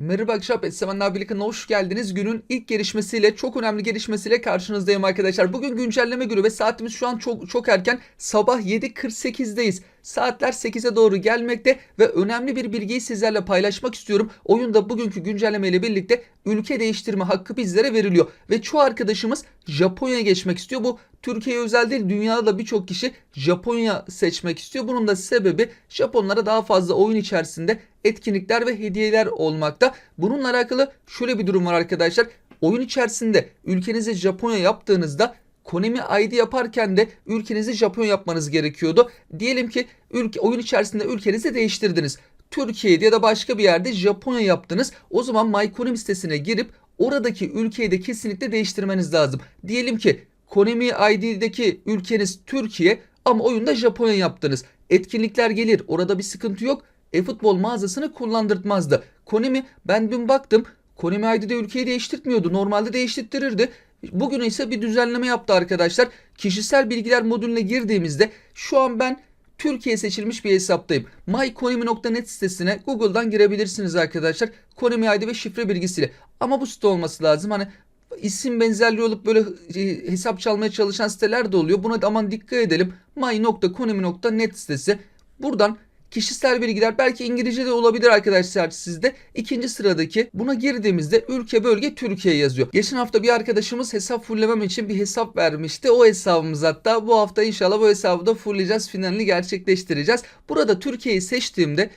Merhaba arkadaşlar, Petsevenler Birliği'ne hoş geldiniz. Günün ilk gelişmesiyle, çok önemli gelişmesiyle karşınızdayım arkadaşlar. Bugün güncelleme günü ve saatimiz şu an çok çok erken. Sabah 7.48'deyiz. Saatler 8'e doğru gelmekte ve önemli bir bilgiyi sizlerle paylaşmak istiyorum. Oyunda bugünkü güncelleme ile birlikte ülke değiştirme hakkı bizlere veriliyor. Ve çoğu arkadaşımız Japonya'ya geçmek istiyor. Bu Türkiye'ye özel değil, dünyada da birçok kişi Japonya seçmek istiyor. Bunun da sebebi Japonlara daha fazla oyun içerisinde etkinlikler ve hediyeler olmakta. Bununla alakalı şöyle bir durum var arkadaşlar. Oyun içerisinde ülkenizi Japonya yaptığınızda Konami ID yaparken de ülkenizi Japonya yapmanız gerekiyordu. Diyelim ki ülke, oyun içerisinde ülkenizi değiştirdiniz. Türkiye'de ya da başka bir yerde Japonya yaptınız. O zaman MyKonami sitesine girip oradaki ülkeyi de kesinlikle değiştirmeniz lazım. Diyelim ki Konami ID'deki ülkeniz Türkiye ama oyunda Japonya yaptınız. Etkinlikler gelir orada bir sıkıntı yok e-futbol mağazasını kullandırtmazdı. Konami ben dün baktım Konami ID'de ülkeyi değiştirtmiyordu. Normalde değiştirtirirdi. Bugün ise bir düzenleme yaptı arkadaşlar. Kişisel bilgiler modülüne girdiğimizde şu an ben Türkiye seçilmiş bir hesaptayım. mykonami.net sitesine Google'dan girebilirsiniz arkadaşlar. Konami ID ve şifre bilgisiyle. Ama bu site olması lazım. Hani isim benzerliği olup böyle e, hesap çalmaya çalışan siteler de oluyor. Buna da aman dikkat edelim. my.konami.net sitesi. Buradan Kişisel bilgiler belki İngilizce de olabilir arkadaşlar sizde. İkinci sıradaki buna girdiğimizde ülke bölge Türkiye yazıyor. Geçen hafta bir arkadaşımız hesap fulllemem için bir hesap vermişti. O hesabımız hatta bu hafta inşallah bu hesabı da fullleyeceğiz. Finalini gerçekleştireceğiz. Burada Türkiye'yi seçtiğimde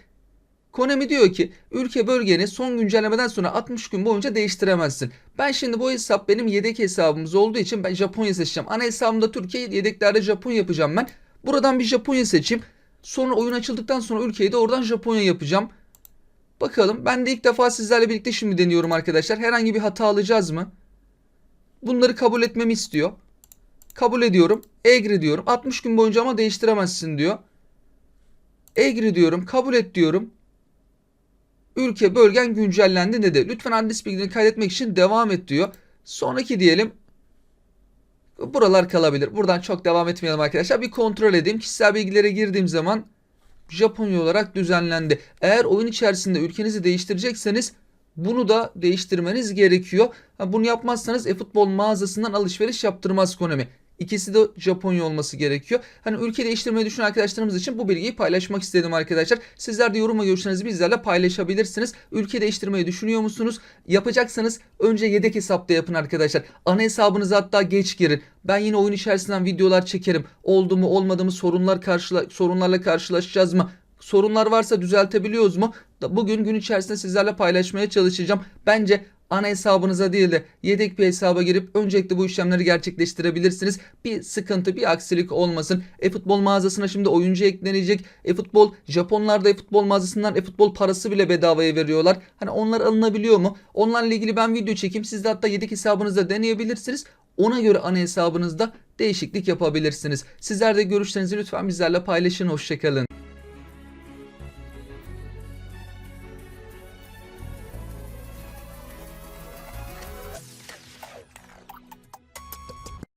Konami diyor ki ülke bölgeni son güncellemeden sonra 60 gün boyunca değiştiremezsin. Ben şimdi bu hesap benim yedek hesabımız olduğu için ben Japonya seçeceğim. Ana hesabımda Türkiye yedeklerde Japonya yapacağım ben. Buradan bir Japonya seçeyim. Sonra oyun açıldıktan sonra ülkeyi de oradan Japonya yapacağım. Bakalım ben de ilk defa sizlerle birlikte şimdi deniyorum arkadaşlar. Herhangi bir hata alacağız mı? Bunları kabul etmemi istiyor. Kabul ediyorum. Egri diyorum. 60 gün boyunca ama değiştiremezsin diyor. Egri diyorum. Kabul et diyorum. Ülke bölgen güncellendi dedi. Lütfen adres bilgilerini kaydetmek için devam et diyor. Sonraki diyelim buralar kalabilir. Buradan çok devam etmeyelim arkadaşlar. Bir kontrol edeyim. Kişisel bilgilere girdiğim zaman Japonya olarak düzenlendi. Eğer oyun içerisinde ülkenizi değiştirecekseniz bunu da değiştirmeniz gerekiyor. Bunu yapmazsanız e-futbol mağazasından alışveriş yaptırmaz Konami. İkisi de Japonya olması gerekiyor. Hani ülke değiştirmeyi düşünen arkadaşlarımız için bu bilgiyi paylaşmak istedim arkadaşlar. Sizler de yoruma görüşlerinizi bizlerle paylaşabilirsiniz. Ülke değiştirmeyi düşünüyor musunuz? Yapacaksanız önce yedek hesapta yapın arkadaşlar. Ana hesabınıza hatta geç girin. Ben yine oyun içerisinden videolar çekerim. Oldu mu olmadı mı sorunlar karşıla sorunlarla karşılaşacağız mı? sorunlar varsa düzeltebiliyoruz mu? Bugün gün içerisinde sizlerle paylaşmaya çalışacağım. Bence ana hesabınıza değil de yedek bir hesaba girip öncelikle bu işlemleri gerçekleştirebilirsiniz. Bir sıkıntı, bir aksilik olmasın. E-futbol mağazasına şimdi oyuncu eklenecek. E-futbol, Japonlar da e-futbol mağazasından e-futbol parası bile bedavaya veriyorlar. Hani onlar alınabiliyor mu? Onlarla ilgili ben video çekeyim. Siz de hatta yedek hesabınızda deneyebilirsiniz. Ona göre ana hesabınızda değişiklik yapabilirsiniz. Sizler de görüşlerinizi lütfen bizlerle paylaşın. Hoşçakalın.